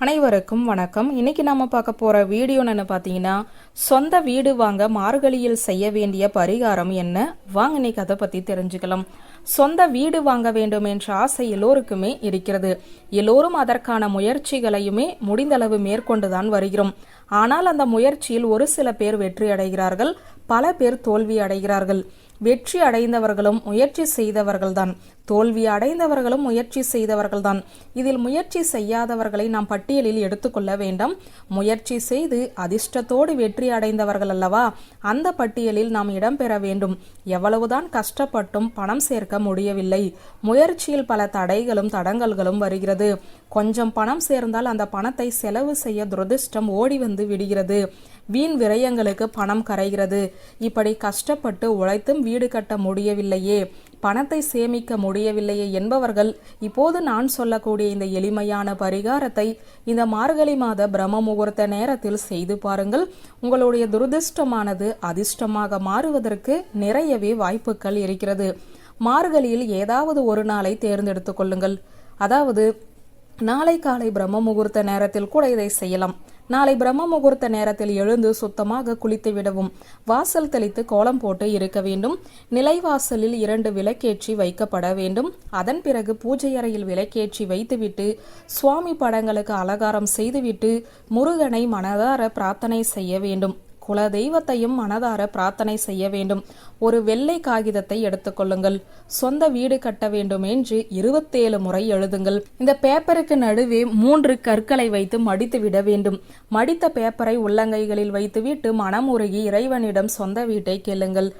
அனைவருக்கும் வணக்கம். இன்னைக்கு நாம பார்க்க போற வீடியோ என்ன பார்த்தீங்கன்னா சொந்த வீடு வாங்க மார்கழியில் செய்ய வேண்டிய பரிகாரம் என்ன? வாங்க இன்னைக்கு அதை பத்தி தெரிஞ்சுக்கலாம். சொந்த வீடு வாங்க வேண்டும் என்ற ஆசை எல்லோருக்குமே இருக்கிறது. எல்லோரும் அதற்கான முயற்சிகளையுமே முடிந்தளவு மேற்கொண்டுதான் வருகிறோம். ஆனால் அந்த முயற்சியில் ஒரு சில பேர் வெற்றி அடைகிறார்கள் பல பேர் தோல்வி அடைகிறார்கள். வெற்றி அடைந்தவர்களும் முயற்சி செய்தவர்கள்தான். தோல்வி அடைந்தவர்களும் முயற்சி செய்தவர்கள்தான். இதில் முயற்சி செய்யாதவர்களை நாம் பட்டியலில் எடுத்துக்கொள்ள வேண்டாம். முயற்சி செய்து அதிர்ஷ்டத்தோடு வெற்றி அடைந்தவர்கள் அல்லவா? அந்த பட்டியலில் நாம் இடம்பெற வேண்டும். எவ்வளவுதான் கஷ்டப்பட்டும் பணம் சேர்க்க முடியவில்லை. முயற்சியில் பல தடைகளும் தடங்கல்களும் வருகிறது. கொஞ்சம் பணம் சேர்ந்தால் அந்த பணத்தை செலவு செய்ய துரதிர்ஷ்டம் ஓடி வந்து விடுகிறது. வீண் விரயங்களுக்கு பணம் கரைகிறது. இப்படி கஷ்டப்பட்டு உழைத்தும் வீடு கட்ட முடியவில்லையே பணத்தை சேமிக்க முடியவில்லையே என்பவர்கள் இப்போது நான் சொல்லக்கூடிய இந்த எளிமையான பரிகாரத்தை இந்த மார்கழி மாத பிரம்ம முகூர்த்த நேரத்தில் செய்து பாருங்கள். உங்களுடைய துரதிர்ஷ்டமானது அதிர்ஷ்டமாக மாறுவதற்கு நிறையவே வாய்ப்புகள் இருக்கிறது. மார்கழியில் ஏதாவது ஒரு நாளை தேர்ந்தெடுத்துக் கொள்ளுங்கள். அதாவது நாளை காலை பிரம்ம முகூர்த்த நேரத்தில் கூட இதை செய்யலாம். நாளை பிரம்ம முகூர்த்த நேரத்தில் எழுந்து சுத்தமாக குளித்து விடவும். வாசல் தெளித்து கோலம் போட்டு இருக்க வேண்டும். நிலைவாசலில் இரண்டு விளக்கேற்றி வைக்கப்பட வேண்டும். அதன் பிறகு பூஜை அறையில் விளக்கேற்றி வைத்துவிட்டு சுவாமி படங்களுக்கு அலங்காரம் செய்துவிட்டு முருகனை மனதார பிரார்த்தனை செய்ய வேண்டும். குல தெய்வத்தையும் மனதார பிரார்த்தனை செய்ய வேண்டும். ஒரு வெள்ளை காகிதத்தை எடுத்துக்கொள்ளுங்கள் சொந்த வீடு கட்ட வேண்டும் என்று இருபத்தேழு முறை எழுதுங்கள். இந்த பேப்பருக்கு நடுவே மூன்று கற்களை வைத்து மடித்து விட வேண்டும். மடித்த பேப்பரை உள்ளங்கைகளில் வைத்துவிட்டு மனமுருகி இறைவனிடம் சொந்த வீட்டை கேளுங்கள்.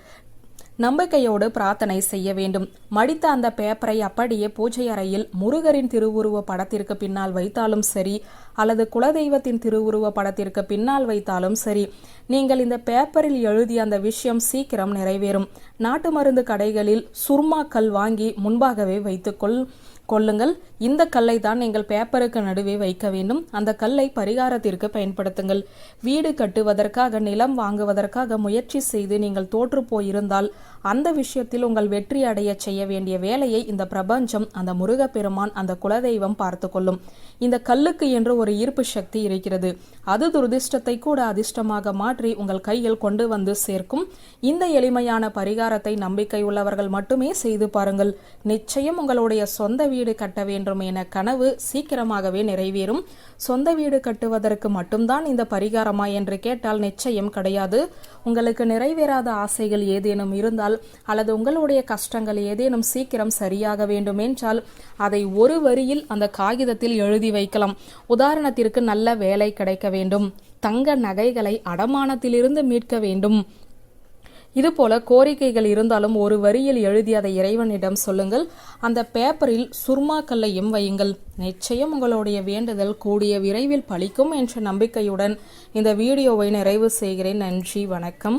நம்பிக்கையோடு பிரார்த்தனை செய்ய வேண்டும். மடித்த அந்த பேப்பரை அப்படியே பூஜை அறையில் முருகரின் திருவுருவ படத்திற்கு பின்னால் வைத்தாலும் சரி அல்லது குலதெய்வத்தின் திருவுருவ படத்திற்கு பின்னால் வைத்தாலும் சரி நீங்கள் இந்த பேப்பரில் எழுதிய அந்த விஷயம் சீக்கிரம் நிறைவேறும். நாட்டு மருந்து கடைகளில் சுர்மா கல் வாங்கி முன்பாகவே வைத்துக்கொள் கொள்ளுங்கள். இந்த கல்லை தான் நீங்கள் பேப்பருக்கு நடுவே வைக்க வேண்டும். அந்த கல்லை பரிகாரத்திற்கு பயன்படுத்துங்கள். வீடு கட்டுவதற்காக நிலம் வாங்குவதற்காக முயற்சி செய்து நீங்கள் தோற்று போயிருந்தால் அந்த விஷயத்தில் உங்கள் வெற்றி அடைய செய்ய வேண்டிய வேலையை இந்த பிரபஞ்சம் அந்த முருகப்பெருமான் அந்த குலதெய்வம் பார்த்து கொள்ளும். இந்த கல்லுக்கு என்று ஒரு ஒரு ஈர்ப்பு சக்தி இருக்கிறது. அது துரதிர்ஷ்டத்தை கூட அதிர்ஷ்டமாக மாற்றி உங்கள் கையில் கொண்டு வந்து சேர்க்கும். இந்த எளிமையான பரிகாரத்தை நம்பிக்கை உள்ளவர்கள் மட்டுமே செய்து பாருங்கள். நிச்சயம் உங்களுடைய சொந்த வீடு கட்ட வேண்டும் என கனவு சீக்கிரமாகவே நிறைவேறும். சொந்த வீடு கட்டுவதற்கு மட்டும்தான் இந்த பரிகாரமா என்று கேட்டால் நிச்சயம் கிடையாது. உங்களுக்கு நிறைவேறாத ஆசைகள் ஏதேனும் இருந்தால் அல்லது உங்களுடைய கஷ்டங்கள் ஏதேனும் சீக்கிரம் சரியாக வேண்டும் என்றால் அதை ஒரு வரியில் அந்த காகிதத்தில் எழுதி வைக்கலாம். நிவாரணத்திற்கு நல்ல வேலை கிடைக்க வேண்டும். தங்க நகைகளை அடமானத்திலிருந்து மீட்க வேண்டும். இதுபோல கோரிக்கைகள் இருந்தாலும் ஒரு வரியில் எழுதி அதை இறைவனிடம் சொல்லுங்கள். அந்த பேப்பரில் சுர்மா கல்லையும் வையுங்கள். நிச்சயம் உங்களுடைய வேண்டுதல் கூடிய விரைவில் பலிக்கும் என்ற நம்பிக்கையுடன் இந்த வீடியோவை நிறைவு செய்கிறேன். நன்றி வணக்கம்.